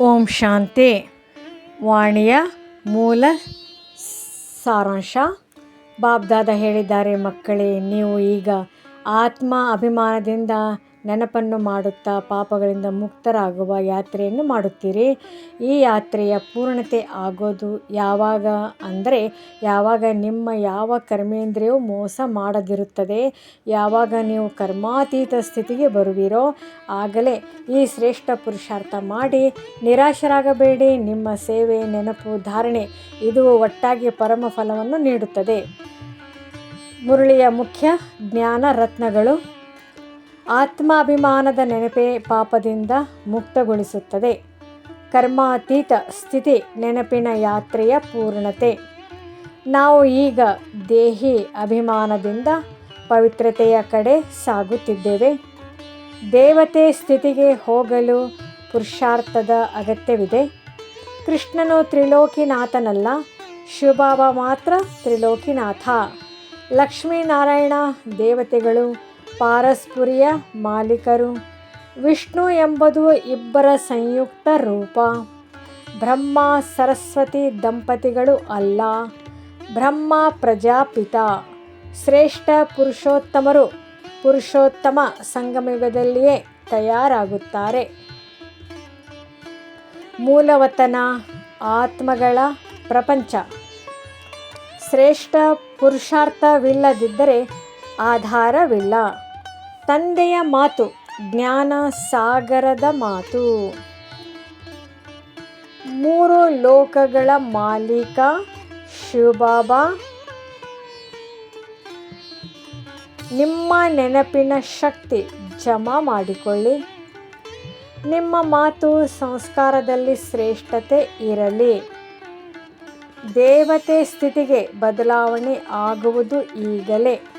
ಓಂ ಶಾಂತಿ. ವಾಣಿಯ ಮೂಲ ಸಾರಾಂಶ. ಬಾಬ್ದಾದ ಹೇಳಿದ್ದಾರೆ ಮಕ್ಕಳೇ ನೀವು ಈಗ ಆತ್ಮ ಅಭಿಮಾನದಿಂದ ನೆನಪನ್ನು ಮಾಡುತ್ತಾ ಪಾಪಗಳಿಂದ ಮುಕ್ತರಾಗುವ ಯಾತ್ರೆಯನ್ನು ಮಾಡುತ್ತೀರಿ. ಈ ಯಾತ್ರೆಯ ಪೂರ್ಣತೆ ಆಗೋದು ಯಾವಾಗ ಅಂದರೆ ಯಾವಾಗ ನಿಮ್ಮ ಯಾವ ಕರ್ಮೇಂದ್ರಿಯವು ಮೋಸ ಮಾಡದಿರುತ್ತದೆ, ಯಾವಾಗ ನೀವು ಕರ್ಮಾತೀತ ಸ್ಥಿತಿಗೆ ಬರುವಿರೋ ಆಗಲೇ ಈ ಶ್ರೇಷ್ಠ ಪುರುಷಾರ್ಥ ಮಾಡಿ ನಿರಾಶರಾಗಬೇಡಿ. ನಿಮ್ಮ ಸೇವೆ, ನೆನಪು, ಧಾರಣೆ ಇದು ಒಟ್ಟಾಗಿ ಪರಮ ಫಲವನ್ನು ನೀಡುತ್ತದೆ. ಮುರಳಿಯ ಮುಖ್ಯ ಜ್ಞಾನ ರತ್ನಗಳು ಆತ್ಮಾಭಿಮಾನದ ನೆನಪೇ ಪಾಪದಿಂದ ಮುಕ್ತಗೊಳಿಸುತ್ತದೆ. ಕರ್ಮಾತೀತ ಸ್ಥಿತಿ ನೆನಪಿನ ಯಾತ್ರೆಯ ಪೂರ್ಣತೆ. ನಾವು ಈಗ ದೇಹಿ ಅಭಿಮಾನದಿಂದ ಪವಿತ್ರತೆಯ ಕಡೆ ಸಾಗುತ್ತಿದ್ದೇವೆ. ದೇವತೆ ಸ್ಥಿತಿಗೆ ಹೋಗಲು ಪುರುಷಾರ್ಥದ ಅಗತ್ಯವಿದೆ. ಕೃಷ್ಣನು ತ್ರಿಲೋಕಿನಾಥನಲ್ಲ, ಶಿವಬಾಬಾ ಮಾತ್ರ ತ್ರಿಲೋಕಿನಾಥ. ಲಕ್ಷ್ಮೀನಾರಾಯಣ ದೇವತೆಗಳು ಪಾರಸ್ಪುರಿಯ ಮಾಲೀಕರು. ವಿಷ್ಣು ಎಂಬುದು ಇಬ್ಬರ ಸಂಯುಕ್ತ ರೂಪ. ಬ್ರಹ್ಮ, ಸರಸ್ವತಿ ದಂಪತಿಗಳು ಅಲ್ಲ. ಬ್ರಹ್ಮ, ಪ್ರಜಾಪಿತ. ಶ್ರೇಷ್ಠ ಪುರುಷೋತ್ತಮರು ಪುರುಷೋತ್ತಮ ಸಂಗಮಯುಗದಲ್ಲಿಯೇ ತಯಾರಾಗುತ್ತಾರೆ. ಮೂಲವತನ, ಆತ್ಮಗಳ ಪ್ರಪಂಚ. ಶ್ರೇಷ್ಠ ಪುರುಷಾರ್ಥವಿಲ್ಲದಿದ್ದರೆ ಆಧಾರವಿಲ್ಲ. ತಂದೆಯ ಮಾತು ಜ್ಞಾನ ಸಾಗರದ ಮಾತು. ಮೂರು ಲೋಕಗಳ ಮಾಲೀಕ, ಶಿವಬಾಬಾ. ನಿಮ್ಮ ನೆನಪಿನ ಶಕ್ತಿ ಜಮಾ ಮಾಡಿಕೊಳ್ಳಿ. ನಿಮ್ಮ ಮಾತು ಸಂಸ್ಕಾರದಲ್ಲಿ ಶ್ರೇಷ್ಠತೆ ಇರಲಿ. ದೇವತೆ ಸ್ಥಿತಿಗೆ ಬದಲಾವಣೆ ಆಗುವುದು ಈಗಲೇ.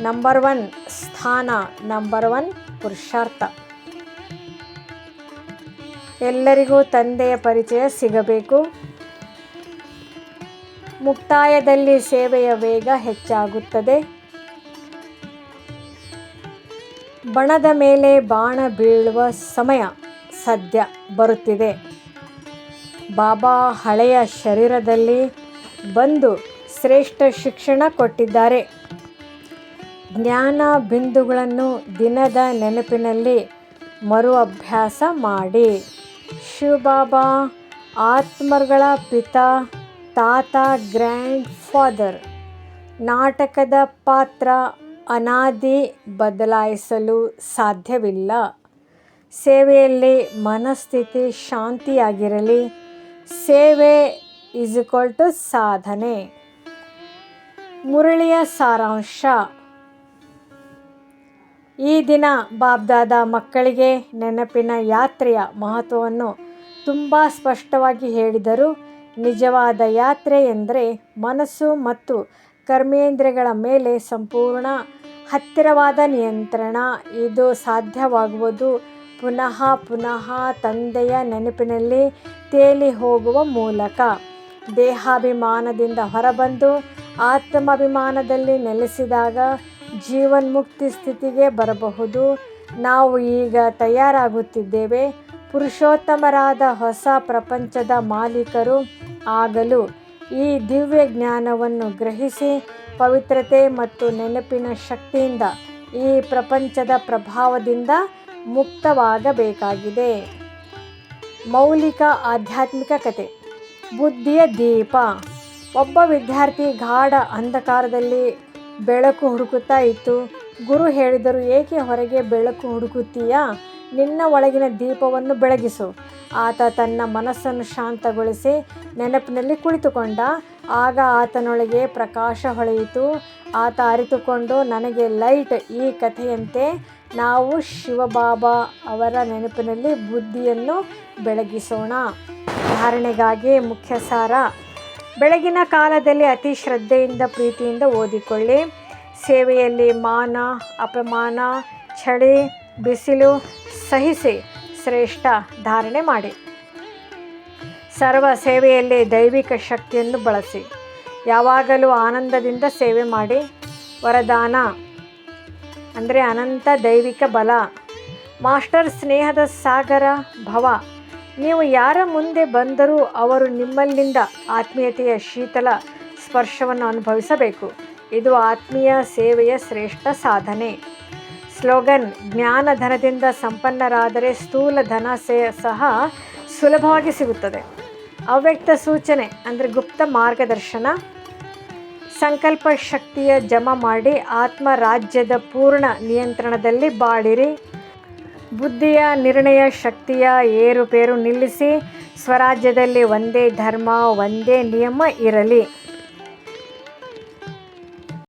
ನಂಬರ್ ಒನ್ ಸ್ಥಾನ ನಂಬರ್ ಒನ್ ಪುರುಷಾರ್ಥ ಎಲ್ಲರಿಗೂ ತಂದೆಯ ಪರಿಚಯ ಸಿಗಬೇಕು. ಮುಕ್ತಾಯದಲ್ಲಿ ಸೇವೆಯ ವೇಗ ಹೆಚ್ಚಾಗುತ್ತದೆ. ಬಣದ ಮೇಲೆ ಬಾಣ ಬೀಳುವ ಸಮಯ ಸದ್ಯ ಬರುತ್ತಿದೆ. ಬಾಬಾ ಹಳೆಯ ಶರೀರದಲ್ಲಿ ಬಂದು ಶ್ರೇಷ್ಠ ಶಿಕ್ಷಣ ಕೊಟ್ಟಿದ್ದಾರೆ. ಜ್ಞಾನ ಬಿಂದುಗಳನ್ನು ದಿನದ ನೆನಪಿನಲ್ಲಿ ಮರು ಅಭ್ಯಾಸ ಮಾಡಿ. ಶಿವಬಾಬಾ ಆತ್ಮಗಳ ಪಿತಾ, ತಾತ, ಗ್ರ್ಯಾಂಡ್ ಫಾದರ್. ನಾಟಕದ ಪಾತ್ರ ಅನಾದಿ ಬದಲಾಯಿಸಲು ಸಾಧ್ಯವಿಲ್ಲ. ಸೇವೆಯಲ್ಲಿ ಮನಸ್ಥಿತಿ ಶಾಂತಿಯಾಗಿರಲಿ. ಸೇವೆ ಈಸ್ ಇಕ್ವಲ್ ಟು ಸಾಧನೆ. ಮುರಳಿಯ ಸಾರಾಂಶ. ಈ ದಿನ ಬಾಬ್ದಾದ ಮಕ್ಕಳಿಗೆ ನೆನಪಿನ ಯಾತ್ರೆಯ ಮಹತ್ವವನ್ನು ತುಂಬ ಸ್ಪಷ್ಟವಾಗಿ ಹೇಳಿದರು. ನಿಜವಾದ ಯಾತ್ರೆ ಎಂದರೆ ಮನಸ್ಸು ಮತ್ತು ಕರ್ಮೇಂದ್ರಿಯಗಳ ಮೇಲೆ ಸಂಪೂರ್ಣ ಹತ್ತಿರವಾದ ನಿಯಂತ್ರಣ. ಇದು ಸಾಧ್ಯವಾಗುವುದು ಪುನಃ ಪುನಃ ತಂದೆಯ ನೆನಪಿನಲ್ಲಿ ತೇಲಿ ಹೋಗುವ ಮೂಲಕ. ದೇಹಾಭಿಮಾನದಿಂದ ಹೊರಬಂದು ಆತ್ಮಾಭಿಮಾನದಲ್ಲಿ ನೆಲೆಸಿದಾಗ ಜೀವನ್ಮುಕ್ತಿ ಸ್ಥಿತಿಗೆ ಬರಬಹುದು. ನಾವು ಈಗ ತಯಾರಾಗುತ್ತಿದ್ದೇವೆ. ಪುರುಷೋತ್ತಮರಾದ ಹೊಸ ಪ್ರಪಂಚದ ಮಾಲೀಕರು ಆಗಲು ಈ ದಿವ್ಯ ಜ್ಞಾನವನ್ನು ಗ್ರಹಿಸಿ ಪವಿತ್ರತೆ ಮತ್ತು ನೆನಪಿನ ಶಕ್ತಿಯಿಂದ ಈ ಪ್ರಪಂಚದ ಪ್ರಭಾವದಿಂದ ಮುಕ್ತವಾಗಬೇಕಾಗಿದೆ. ಮೌಲಿಕ ಆಧ್ಯಾತ್ಮಿಕ ಕತೆ. ಬುದ್ಧಿಯ ದೀಪ. ಒಬ್ಬ ವಿದ್ಯಾರ್ಥಿ ಗಾಢ ಅಂಧಕಾರದಲ್ಲಿ ಬೆಳಕು ಹುಡುಕುತ್ತಾ ಇತ್ತು. ಗುರು ಹೇಳಿದರು, ಏಕೆ ಹೊರಗೆ ಬೆಳಕು ಹುಡುಕುತ್ತೀಯಾ? ನಿನ್ನ ಒಳಗಿನ ದೀಪವನ್ನು ಬೆಳಗಿಸು. ಆತ ತನ್ನ ಮನಸ್ಸನ್ನು ಶಾಂತಗೊಳಿಸಿ ನೆನಪಿನಲ್ಲಿ ಕುಳಿತುಕೊಂಡ. ಆಗ ಆತನೊಳಗೆ ಪ್ರಕಾಶ ಹೊಳೆಯಿತು. ಆತ ಅರಿತುಕೊಂಡು, ನನಗೆ ಲೈಟ್ ಈ ಕಥೆಯಂತೆ. ನಾವು ಶಿವಬಾಬಾ ಅವರ ನೆನಪಿನಲ್ಲಿ ಬುದ್ಧಿಯನ್ನು ಬೆಳಗಿಸೋಣ. ಧಾರಣೆಗಾಗಿ ಮುಖ್ಯ ಸಾರ ಬೆಳಗಿನ ಕಾಲದಲ್ಲಿ ಅತಿ ಶ್ರದ್ಧೆಯಿಂದ, ಪ್ರೀತಿಯಿಂದ ಓದಿಕೊಳ್ಳಿ. ಸೇವೆಯಲ್ಲಿ ಮಾನ, ಅಪಮಾನ ಚಳಿ ಬಿಸಿಲು ಸಹಿಸಿ ಶ್ರೇಷ್ಠ ಧಾರಣೆ ಮಾಡಿ. ಸರ್ವ ಸೇವೆಯಲ್ಲಿ ದೈವಿಕ ಶಕ್ತಿಯನ್ನು ಬಳಸಿ. ಯಾವಾಗಲೂ ಆನಂದದಿಂದ ಸೇವೆ ಮಾಡಿ. ವರದಾನ, ಅಂದರೆ ಅನಂತ ದೈವಿಕ ಬಲ. ಮಾಸ್ಟರ್ ಸ್ನೇಹದ ಸಾಗರ ಭವ. ನೀವು ಯಾರ ಮುಂದೆ ಬಂದರೂ ಅವರು ನಿಮ್ಮಲ್ಲಿಂದ ಆತ್ಮೀಯತೆಯ ಶೀತಲ ಸ್ಪರ್ಶವನ್ನು ಅನುಭವಿಸಬೇಕು. ಇದು ಆತ್ಮೀಯ ಸೇವೆಯ ಶ್ರೇಷ್ಠ ಸಾಧನೆ. ಸ್ಲೋಗನ್ ಜ್ಞಾನಧನದಿಂದ ಸಂಪನ್ನರಾದರೆ ಸ್ಥೂಲ ಧನ ಸೇ, ಸಹ ಸುಲಭವಾಗಿ ಸಿಗುತ್ತದೆ. ಅವ್ಯಕ್ತ ಸೂಚನೆ, ಅಂದರೆ ಗುಪ್ತ ಮಾರ್ಗದರ್ಶನ. ಸಂಕಲ್ಪ ಶಕ್ತಿಯ ಜಮ ಮಾಡಿ ಆತ್ಮ ರಾಜ್ಯದ ಪೂರ್ಣ ನಿಯಂತ್ರಣದಲ್ಲಿ ಬಾಳಿರಿ. ಬುದ್ಧಿಯ ನಿರ್ಣಯ ಶಕ್ತಿಯ ಏರುಪೇರು ನಿಲ್ಲಿಸಿ ಸ್ವರಾಜ್ಯದಲ್ಲಿ ಒಂದೇ ಧರ್ಮ ಒಂದೇ ನಿಯಮ ಇರಲಿ.